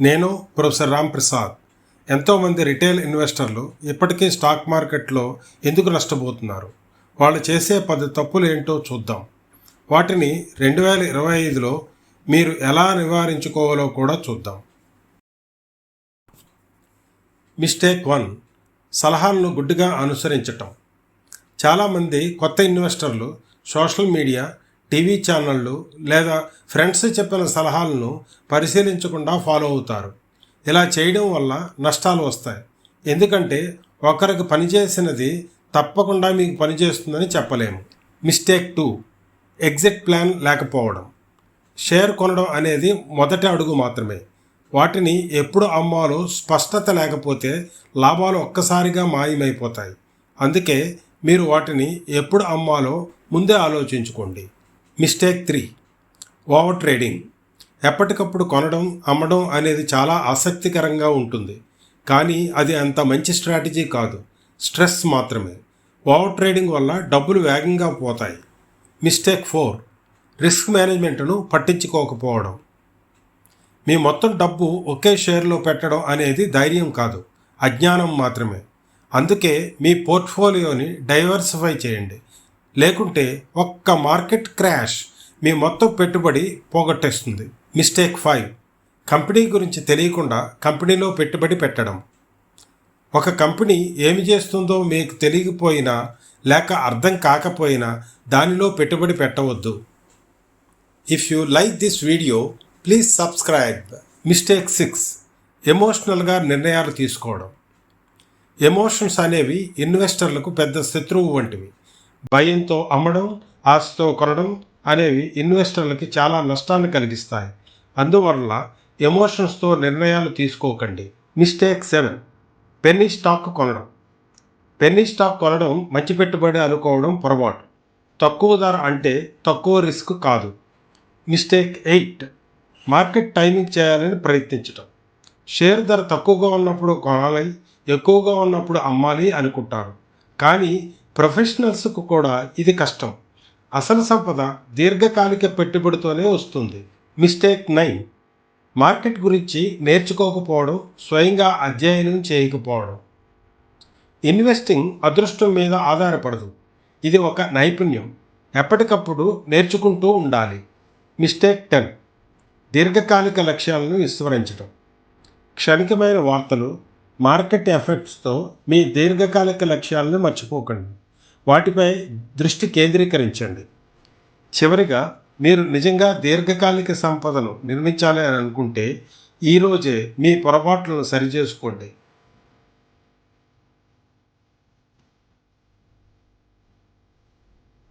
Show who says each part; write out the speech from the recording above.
Speaker 1: నేను ప్రొఫెసర్ రామ్ ప్రసాద్. ఎంతోమంది రిటైల్ ఇన్వెస్టర్లు ఇప్పటికీ స్టాక్ మార్కెట్లో ఎందుకు నష్టపోతున్నారు? వాళ్ళు చేసే పది తప్పులు ఏంటో చూద్దాం. వాటిని రెండు వేల ఇరవై ఐదులో మీరు ఎలా నివారించుకోవాలో కూడా చూద్దాం. Mistake one. సలహాలను గుడ్డిగా అనుసరించటం. చాలామంది కొత్త ఇన్వెస్టర్లు సోషల్ మీడియా టీవీ ఛానళ్ళు లేదా ఫ్రెండ్స్ చెప్పిన సలహాలను పరిశీలించకుండా ఫాలో అవుతారు. ఇలా చేయడం వల్ల నష్టాలు వస్తాయి. ఎందుకంటే ఒకరికి పనిచేసినది తప్పకుండా మీకు పనిచేస్తుందని చెప్పలేము. మిస్టేక్ టూ ఎగ్జిట్ ప్లాన్ లేకపోవడం. షేర్ కొనడం అనేది మొదటి అడుగు మాత్రమే. వాటిని ఎప్పుడు అమ్మాలో స్పష్టత లేకపోతే లాభాలు ఒక్కసారిగా మాయమైపోతాయి. అందుకే మీరు వాటిని ఎప్పుడు అమ్మాలో ముందే ఆలోచించుకోండి. Mistake three. ఓవర్ ట్రేడింగ్ ఎప్పటికప్పుడు కొనడం అమ్మడం అనేది చాలా ఆసక్తికరంగా ఉంటుంది. కానీ అది అంత మంచి స్ట్రాటజీ కాదు. స్ట్రెస్ మాత్రమే. ఓవర్ ట్రేడింగ్ వల్ల డబ్బులు వేగంగా పోతాయి. Mistake four. రిస్క్ మేనేజ్మెంట్ను పట్టించుకోకపోవడం. మీ మొత్తం డబ్బు ఒకే షేర్లో పెట్టడం అనేది ధైర్యం కాదు. అజ్ఞానం మాత్రమే. అందుకే మీ పోర్ట్ఫోలియోని డైవర్సిఫై చేయండి. లేకుంటే ఒక్క మార్కెట్ క్రాష్ మీ మొత్తం పెట్టుబడి పోగొట్టేస్తుంది. Mistake five. కంపెనీ గురించి తెలియకుండా కంపెనీలో పెట్టుబడి పెట్టడం. ఒక కంపెనీ ఏమి చేస్తుందో మీకు తెలియకపోయినా లేక అర్థం కాకపోయినా దానిలో పెట్టుబడి పెట్టవద్దు. If you like this video please subscribe mistake six ఎమోషనల్గా నిర్ణయాలు తీసుకోవడం. ఎమోషన్స్ అనేవి ఇన్వెస్టర్లకు పెద్ద శత్రువు వంటివి. భయంతో అమ్మడం ఆశతో కొనడం అనేవి ఇన్వెస్టర్లకి చాలా నష్టాన్ని కలిగిస్తాయి. అందువల్ల ఎమోషన్స్తో నిర్ణయాలు తీసుకోకండి. Mistake seven. పెన్నీ స్టాక్ కొనడం. పెన్నీ స్టాక్ కొనడం మంచి పెట్టుబడి అనుకోవడం పొరపాటు. తక్కువ ధర అంటే తక్కువ రిస్క్ కాదు. Mistake eight. మార్కెట్ టైమింగ్ చేయాలని ప్రయత్నించడం షేర్ ధర తక్కువగా ఉన్నప్పుడు కొనాలి ఎక్కువగా ఉన్నప్పుడు అమ్మాలి అనుకుంటారు. కానీ ప్రొఫెషనల్స్కు కూడా ఇది కష్టం. అసలు సంపద దీర్ఘకాలిక పెట్టుబడితోనే వస్తుంది. Mistake nine. మార్కెట్ గురించి నేర్చుకోకపోవడం స్వయంగా అధ్యయనం చేయకపోవడం. ఇన్వెస్టింగ్ అదృష్టం మీద ఆధారపడదు. ఇది ఒక నైపుణ్యం. ఎప్పటికప్పుడు నేర్చుకుంటూ ఉండాలి. Mistake ten. దీర్ఘకాలిక లక్ష్యాలను విస్మరించడం. క్షణికమైన వార్తలు మార్కెట్ ఎఫెక్ట్స్తో మీ దీర్ఘకాలిక లక్ష్యాలను మర్చిపోకండి. వాటిపై దృష్టి కేంద్రీకరించండి. చివరిగా మీరు నిజంగా దీర్ఘకాలిక సంపదను నిర్మించాలి అని అనుకుంటే ఈరోజే మీ పొరపాట్లను సరిచేసుకోండి.